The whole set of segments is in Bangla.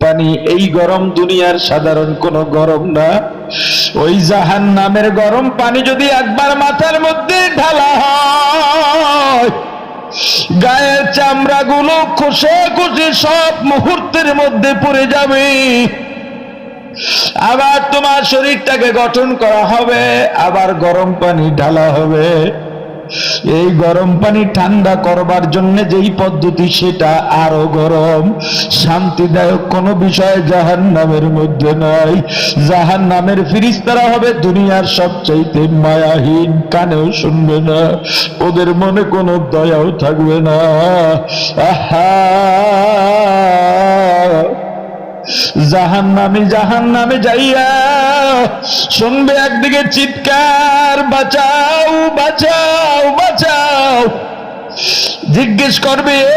পানি এই গরম দুনিয়ার সাধারণ কোন গরম না। ওই জাহান নামের গরম পানি যদি একবার মাথার মধ্যে ঢালা হয় গায়ের চামড়া গুলো খসে খসে সব মুহূর্তের মধ্যে পড়ে যাবে। আবার তোমার শরীরটাকে গঠন করা হবে, আবার গরম পানি ঢালা হবে। এই গরম পানি ঠান্ডা করবার জন্য যেই পদ্ধতি সেটা আরও গরম। শান্তিদায়ক কোনো বিষয় জাহান নামের মধ্যে নয়। জাহান নামের ফিরিস্তারা হবে দুনিয়ার সবচাইতে মায়াহীন, কানেও শুনবে না। ওদের মনে কোনো দয়াও থাকবে না। আহা! জাহান নামে জাহান নামে যাইয়া শুনবে একদিকে চিৎকার, বাঁচাও বাঁচাও বাঁচাও। জিজ্ঞেস করবে, এ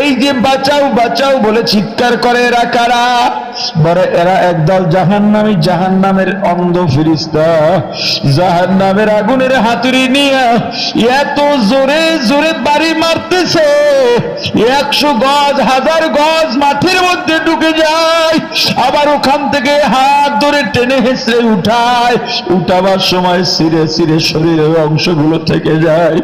এই যে বাঁচাও বাঁচাও, বলে চিৎকার করে এরা কারা? বলে, এরা একদল জাহান নামী জাহান নামের অন্ধ ফিরিস্তা। জাহান নামের আগুনের হাতুড়ি নিয়ে এত জোরে জোরে একশো গজ, হাজার গজ মাঠের মধ্যে ঢুকে যায়। আবার ওখান থেকে হাত ধরে টেনে হেসড়ে উঠায়। উঠাবার সময় সিরে সিরে শরীরের অংশগুলো থেকে যায়।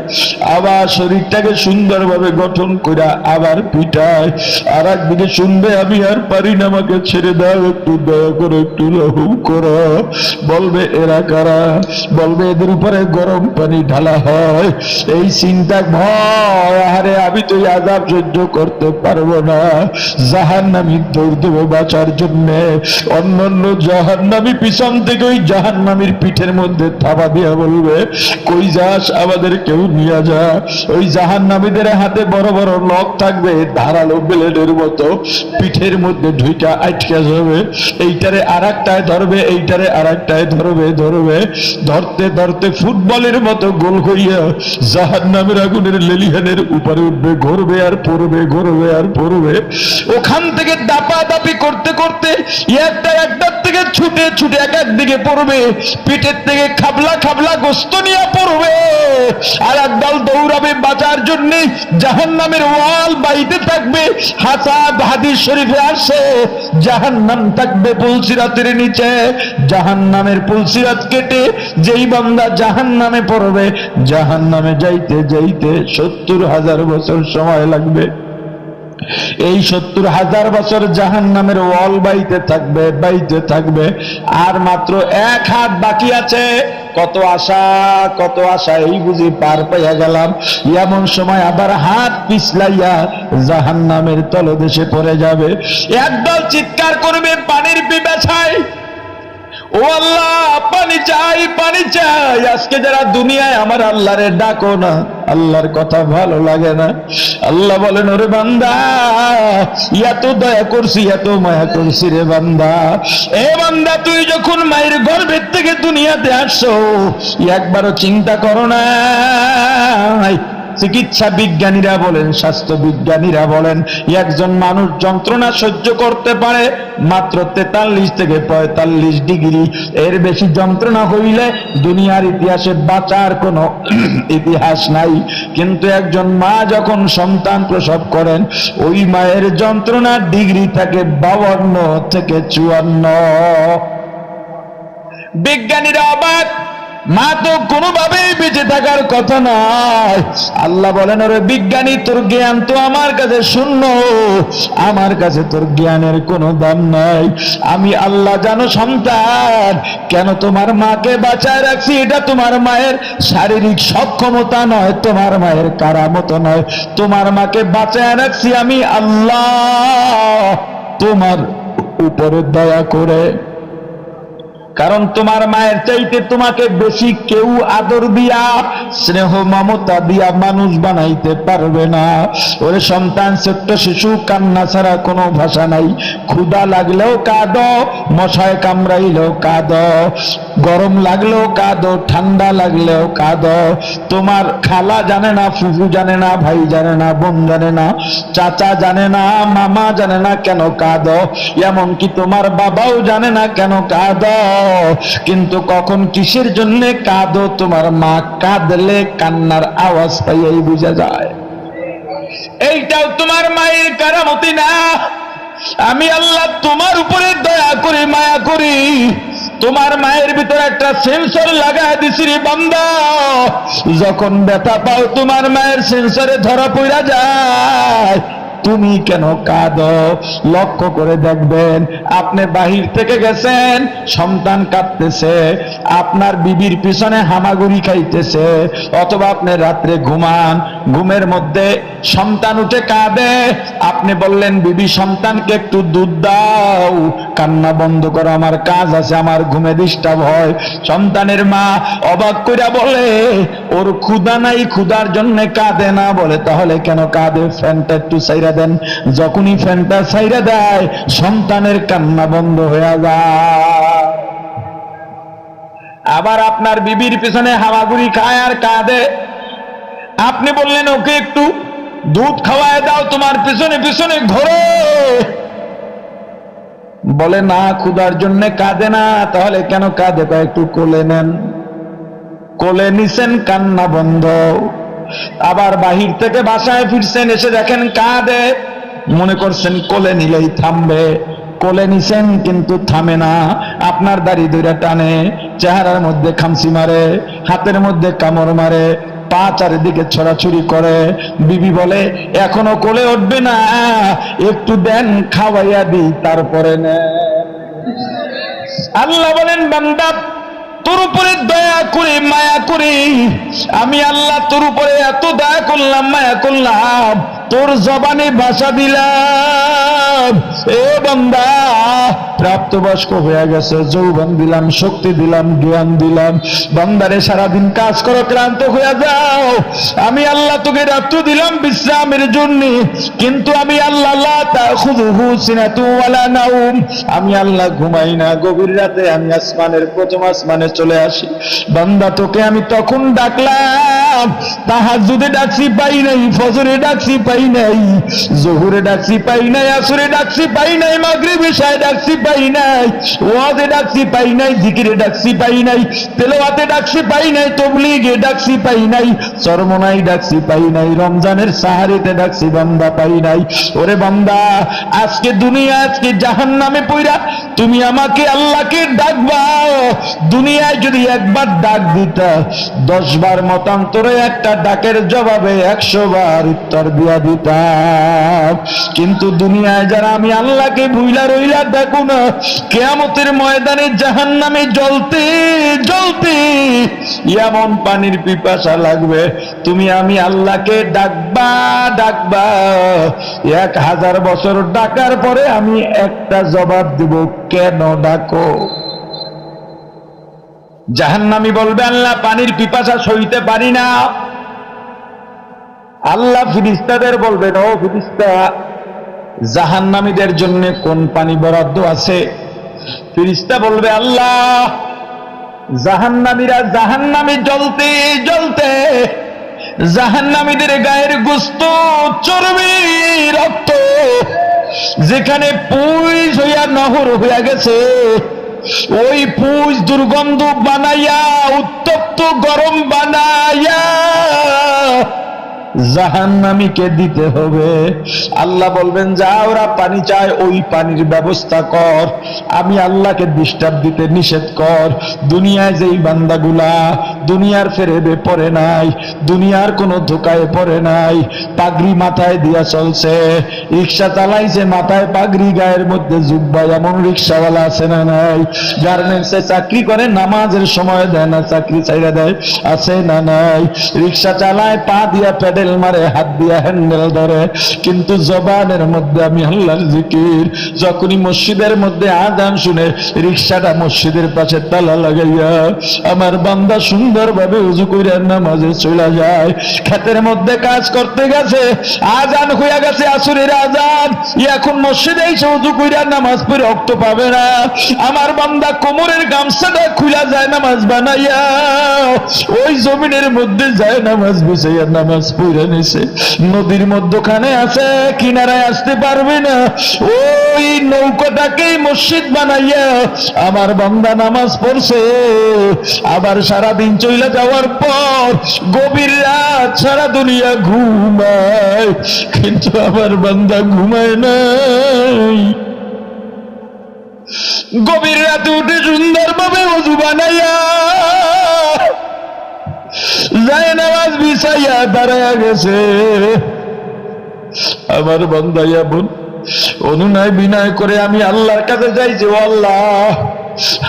আবার শরীরটাকে সুন্দরভাবে গঠন করে আবার পিটায়। আর একদিকে শুনবে, আমি আর পারি না, আমাকে ছেড়ে দাও, একটু দয়া করে, একটু রহম করো। বলবে, এরা কারা? বলবে, এদের উপরে গরম পানি ঢালা হয়। এই চিন্তা, ভয়, আহারে, আমি তো এই আজাব সহ্য করতে পারব না। জাহান্নামি দৌড় দেবো বাঁচার জন্য। অন্যান্য জাহান্নামি পিছন থেকে ওই জাহান্নামির পিঠের মধ্যে থাবা দিয়া বলবে, কই যাস, আমাদের কেউ নিয়ে যা। ওই জাহান্নামীদের হাতে বড় বড় নখ থাকবে, ধারালো ব্লেডের মতো। পিঠের মধ্যে ঢুইকা আটকে যাবে। এইটারে আর একটায় ধরবে, এইটারে আর একটায় ধরবে ধরবে। ধরতে ধরতে ফুটবলের মতো গোল হইয়া জাহান্নামের আগুনের লেলিহানের উপরে উঠবে, ঘুরবে। আর পড়বে ঘুরবে আর পড়বে। ওখান থেকে দাপা দাপি করতে করতে একটা একটার থেকে ছুটে ছুটে এক এক দিকে পড়বে। পিঠের থেকে খাবলা খাবলা গোস্ত নিয়ে পড়বে। আর একদল দৌড়াবে বাঁচার জন্য। জাহান নামের ওয়াল বাইতে থাকবে। হাসাব হাদিস শরীফে আসে জাহান নাম থাকবে পুলসিরাতের নিচে। জাহান নামের পুলসিরাত কেটে যেই বান্দা জাহান নামে পড়বে জাহান নামে যাইতে যাইতে সত্তর হাজার বছর সময় লাগবে। এই সত্তর হাজার বছর জাহান নামের ওয়াল বাইতে থাকবে বাইতে থাকবে। আর মাত্র এক হাত বাকি আছে। কত আশা কত আশা এই বুঝি পার পাইয়া গেলাম। এমন সময় আবার হাত পিছলাইয়া জাহান নামের তলদেশে পড়ে যাবে। একদল চিৎকার করবে, পানির পিপাসায়? ও আল্লাহ, পানি চাই পানি চাই। আজকে যারা দুনিয়ায় আমার আল্লাহরে ডাকো না আল্লাহর কথা ভালো লাগে না। আল্লাহ বলেন, ওরে বান্দা, এত দয়া করছি, এত মায়া করছি রে বান্দা। এ বান্দা, তুই যখন মায়ের গর্ভের থেকে দুনিয়াতে আসছো, একবারও চিন্তা করো না চিকিৎসা বিজ্ঞানীরা বলেন, স্বাস্থ্য বিজ্ঞানীরা বলেন, একজন মানুষ যন্ত্রণা সহ্য করতে পারে মাত্র তেতাল্লিশ থেকে পঁয়তাল্লিশ ডিগ্রি। এর বেশি যন্ত্রণা হইলে দুনিয়ার ইতিহাসে বাঁচার কোনো ইতিহাস নাই। কিন্তু একজন মা যখন সন্তান প্রসব করেন, ওই মায়ের যন্ত্রণার ডিগ্রি থাকে বাউন্ন থেকে চুয়ান্ন। বিজ্ঞানীরা অবাক মা তো কোনোভাবেই বেঁচে থাকার কথা নয়। আল্লাহ বলেন, ওরে বিজ্ঞানী, তোর জ্ঞান তো আমার কাছে শূন্য। আমার কাছে তোর জ্ঞানের কোনো দাম নাই। আমি আল্লাহ জানো সন্তান, কেন তোমার মাকে বাঁচায় রাখছি? এটা তোমার মায়ের শারীরিক সক্ষমতা নয়, তোমার মায়ের কারামত নয়। তোমার মাকে বাঁচায় রাখছি আমি আল্লাহ। তোমার উপরে দয়া করে কারণ তোমার মায়ের চাইতে তোমাকে বেশি কেউ আদর দিয়া, স্নেহ মমতা দিয়া মানুষ বানাইতে পারবে না। ওরে সন্তান, ছোট্ট শিশু, কান্না ছাড়া কোনো ভাষা নাই। ক্ষুদা লাগলেও কাঁদ, মশায় কামড়াইলেও কাঁদ, গরম লাগলেও কাঁদ, ঠান্ডা লাগলেও কাঁদ। তোমার খালা জানে না, ফুফু জানে না, ভাই জানে না, বোন জানে না, চাচা জানে না, মামা জানে না কেন কাঁদ। এমনকি তোমার বাবাও জানে না কেন কাঁদ। কিন্তু কখন কিসের জন্য কাঁদো? তোমার মা কাঁদলে কান্নার আওয়াজ পাইয়াই বোঝা যায়। এইটাও তোমার মায়ের কারামতি না। আমি আল্লাহ তোমার উপরে দয়া করি, মায়া করি। তোমার মায়ের ভিতরে একটা সেন্সর লাগায় দিছি রে বান্দা। যখন ব্যথা পাও, তোমার মায়ের সেন্সরে ধরা পড়া যায়। তুমি কেন কাঁদ? লক্ষ্য করে দেখবেন, আপনি বাহির থেকে গেছেন, সন্তান কাঁদতেছে, আপনার বিবির পিছনে হামাগুড়ি খাইতেছে, অথবা আপনি রাত্রে ঘুমান, ঘুমের মধ্যে সন্তান উঠে কাঁদে, আপনি বললেন, বিবি, সন্তানকে একটু দুধ দাও, কান্না বন্ধ করো, আমার কাজ আছে, আমার ঘুমে ডিস্টার্ব হয়। সন্তানের মা অবাক কইরা বলে, ওর ক্ষুদা নাই, ক্ষুধার জন্য কাঁদে না। বলে, তাহলে কেন কাঁদে? ফ্যানটা একটু সাইরা দেন, যখনই ফ্যানটা সাইরা দেয়, সন্তানের কান্না বন্ধ হয়ে যায়। আবার আপনার বিবির পিছনে হামাগুড়ি খায় আর কাঁদে। আপনি বললেন, ওকে একটু দুধ খাওয়ায় দাও, তোমার পিছনে পিছনে ঘোরো। বলে, না, ক্ষুধার জন্য কাঁদে না, তাহলে কেন কাঁদে? তা একটু কোলে নেন। কোলে নিছেন, কান্না বন্ধ। আবার বাহির থেকে বাসায় ফিরছেন, এসে দেখেন কাঁদে। মনে করছেন কোলে নিলেই থামবে। কোলে নিছেন কিন্তু থামে না। আপনার দাড়ি দইরা টানে, চেহারার মধ্যে খামসি মারে, হাতের মধ্যে কামড় মারে, পা চারিদিকে ছড়াছড়ি করে। বিবি বলে, এখনও কোলে উঠবে না, একটু দেন, খাওয়াইয়া দিই, তারপরে নে আল্লাহ বলেন, বান্দা তোর উপরে দয়া করে, মায়া করে। আমি আল্লাহ তোর উপরে এত দয়া করলাম, মায়া করলাম। তোর জবানে ভাষা দিলাম। এ বান্দা প্রাপ্তবয়স্ক হয়ে গেছে, যৌবন দিলাম, শক্তি দিলাম, জ্ঞান দিলাম। বান্দারে সারাদিন কাজ করো, ক্লান্ত হয়ে যাও। আমি আল্লাহ তোকে রাত্র দিলাম বিশ্রামের জন্য, কিন্তু আমি আল্লাহ আমি আল্লাহ ঘুমাই না, গভীর রাতে আমি আসমানের প্রথম আসমানে চলে আসি। বান্দা তোকে আমি তখন ডাকলাম তাহাজ্জুদে ডাকছি পাই নাই ফজরে ডাকছি পাই নাই জোহরে ডাকছি পাই নাই আসরে ডাকছি পাই নাই মাগরিবে শায় ডাকছি পাই নাই ওয়াজে ডাকছি পাই নাই জিকিরে ডাকছি পাই নাই তেলাওয়াতে ডাকছি পাই নাই তবলিগে ডাকছি পাই নাই চরমনাই ডাকছি পাই নাই রমজানের সাহারিতে ডাকছি বান্দা পাই নাই ওরে বান্দা আজকে দুনিয়া আজকে জাহান্নামে পইরা তুমি আমাকে আল্লাহকে ডাকবা দুনিয়ায় যদি একবার ডাক দিতা দশ বার মতান্তরে একটা ডাকের জবাবে একশো বার উত্তর দিয়া দিতাম। কিন্তু দুনিয়ায় যারা আমি আল্লাহকে ভুইলা রইলা ডাকু না, কেয়ামতের ময়দানে জাহান নামে জ্বলতে জ্বলতে এমন পানির পিপাসা লাগবে, তুমি আমি আল্লাহকে ডাকবা ডাকবা। এক হাজার বছর ডাকার পরে আমি একটা জবাব দেব, কেন ডাকো? জাহান্নামি বলবে, আল্লাহ, পানির পিপাসা সইতে পারি না। আল্লাহ ফিরিস্তাদের বলবেন ও ফিরিস্তা, জাহান্নামীদের জন্য কোন পানি বরাদ্দ আছে? ফিরিস্তা বলবে, আল্লাহ, জাহান্নামীরা জাহান্নামী জ্বলতে জ্বলতে জাহান্নামীদের গায়ের গোস্ত, চর্বি, রক্ত যেখানে পুইজ হইয়া নহর হইয়া গেছে। ওই পুজ দুর্গন্ধ বানাইয়া উত্তপ্ত গরম বানাইয়া। জাহান্নামীকে দিতে হবে। আল্লাহ বলবেন, যা ওরা পানি চায়, ওই পানির ব্যবস্থা কর। আমি আল্লাহকে ডিস্টার্ব দিতে নিষেধ কর। দুনিয়ায় যেই বান্দাগুলা দুনিয়ার ফেরেবে পড়ে নাই, দুনিয়ার কোনো ধোকায় পড়ে নাই, পাগড়ি মাথায় দিয়া চলছে। রিক্সা চালাইছে, মাথায় পাগড়ি, গায়ের মধ্যে জুব্বা, এমন রিক্সাওয়ালা আছে না নাই? গার্মেন্টসে চাকরি করে, নামাজের সময় দেয় না, চাকরি চাইরা দেয়, আছে না নাই? রিক্সা চালায়, পা দিয়া প্যাডেল মারে, হাত দিয়া হ্যান্ডেল ধরে। কিন্তু জবানের মধ্যে আমি আল্লাহর জিকির, যখনই মসজিদের মধ্যে আজান শুনে রিক্সাটা মসজিদের পাশে তালা লাগাইয়া আমার বান্দা সুন্দরভাবে উজু করে নামাজে চলে যায়। ক্ষেতের মধ্যে কাজ করতে গেছে, আজান হইয়া গেছে আসুরের আজান। এখন মসজিদে এসে উজু কইরা নামাজ পড়ে রক্ত পাবে না। আমার বান্দা কোমরের গামছাটা খুলা যায় নামাজ বানাইয়া, ওই জমিনের মধ্যে যায় নামাজ বসাইয়া নামাজ পড়ে। নিছে নদীর মধ্যখানে আছে, কিনারায় আসতে পারবে না। ওই নৌকাটাকেই মসজিদ বানাইয়া আমার বান্দা নামাজ পড়ছে। আবার সারা দিন চলে যাওয়ার পর গভীর রাত সারা দুনিয়া ঘুমায়, কিন্তু আমার বান্দা ঘুমায় নাই। গভীর রাতে উঠে সুন্দরভাবে অজু বানাইয়া যায় নামাজ বিছাইয়া দাঁড়ায় গেছে। আমার বন্ধাইয়া বোন, অনুনয় বিনয় করে আমি আল্লাহর কাছে যাইছি ও আল্লাহ,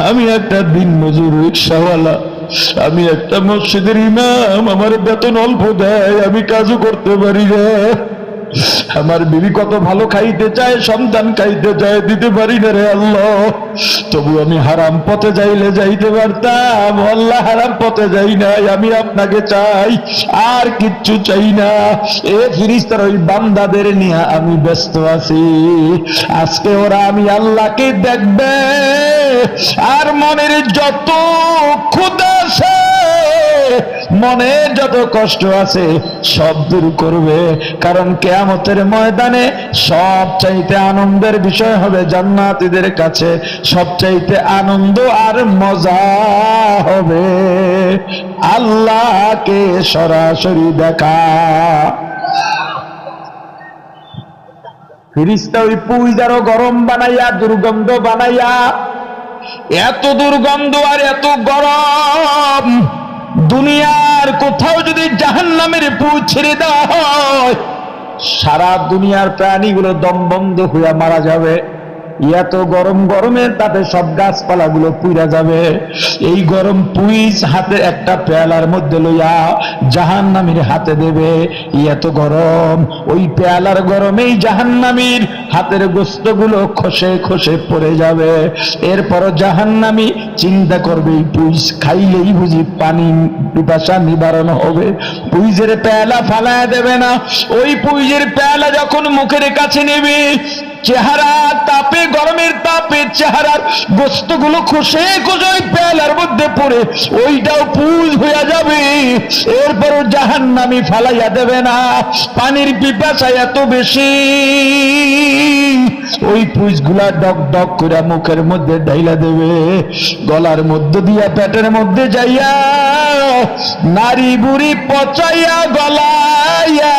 আমি একটা দিন মজুর রিক্সাওয়ালা, আমি একটা মসজিদের ইমাম, আমার বেতন অল্প দেয়, আমি কাজও করতে পারি না আমার বিবি কত ভালো খাইতে চায়, সন্তান খাইতে চায়, দিতে পারি না রে আল্লাহ। তবু আমি হারাম পথে যাইলে যাইতে পারতাম, আল্লাহ হারাম পথে যাই নাই, আমি আপনাকে চাই, আর কিচ্ছু চাই না। এ ফিরিস্তার ওই বান্দাদের নিয়ে আমি ব্যস্ত আছি। আজকে ওরা আমি আল্লাহকে দেখবে, আর মনের যত ক্ষুদা আছে মনে যত কষ্ট আছে, সব দূর করবে। কারণ কেয়ামতের ময়দানে সব চাইতে আনন্দের বিষয় হবে জান্নাতীদের কাছে। সব চাইতে আনন্দ আর মজা হবে আল্লাহকে সরাসরি দেখা। ফিরিস্তা ওই পুইজারও গরম বানাইয়া, দুর্গন্ধ বানাইয়া, এত দুর্গন্ধ আর এত গরম। দুনিয়ার কোথাও যদি জাহান নামের ছেড়ে দেওয়া হয়, সারা দুনিয়ার প্রাণীগুলো দমবন্ধ হইয়া মারা যাবে। এত গরম গরমে তাতে সব গাছপালা গুলো পুইরা যাবে। এই গরম পুইস হাতে একটা পেয়ালার মধ্যে লইয়া জাহান্নামীর হাতে দেবে। এত গরম, ওই পেয়ালার গরমেই জাহান্নামীর হাতের গোস্তগুলো খসে খসে পড়ে যাবে। এরপর জাহান্নামী চিন্তা করবে, এই পুইস খাইলেই বুঝি পানি পিপাসা নিবারণ হবে। পুইজের পেয়ালা ফালায় দেবে না। ওই পুইজের পেয়ালা যখন মুখের কাছে নেবে, চেহারা তাপে গরমের তাপে চেহারার গোস্তগুলো খসে ওই পেয়ালার মধ্যে পড়ে, ওইটাও পুজ হইয়া যাবে। এরপরও জাহান নামি ফালাইয়া দেবে না। পানির পিপাসা এত বেশি। ওই পুজগুলা ডক ডক করে মুখের মধ্যে ঢাইলা দেবে। গলার মধ্যে দিয়া পেটের মধ্যে যাইয়া নারী বুড়ি পচাইয়া গলাইয়া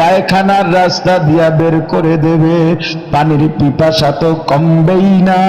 পায়খানার রাস্তা দিয়া বের করে দেবে। পানির পিপাসা তো কমবেই না।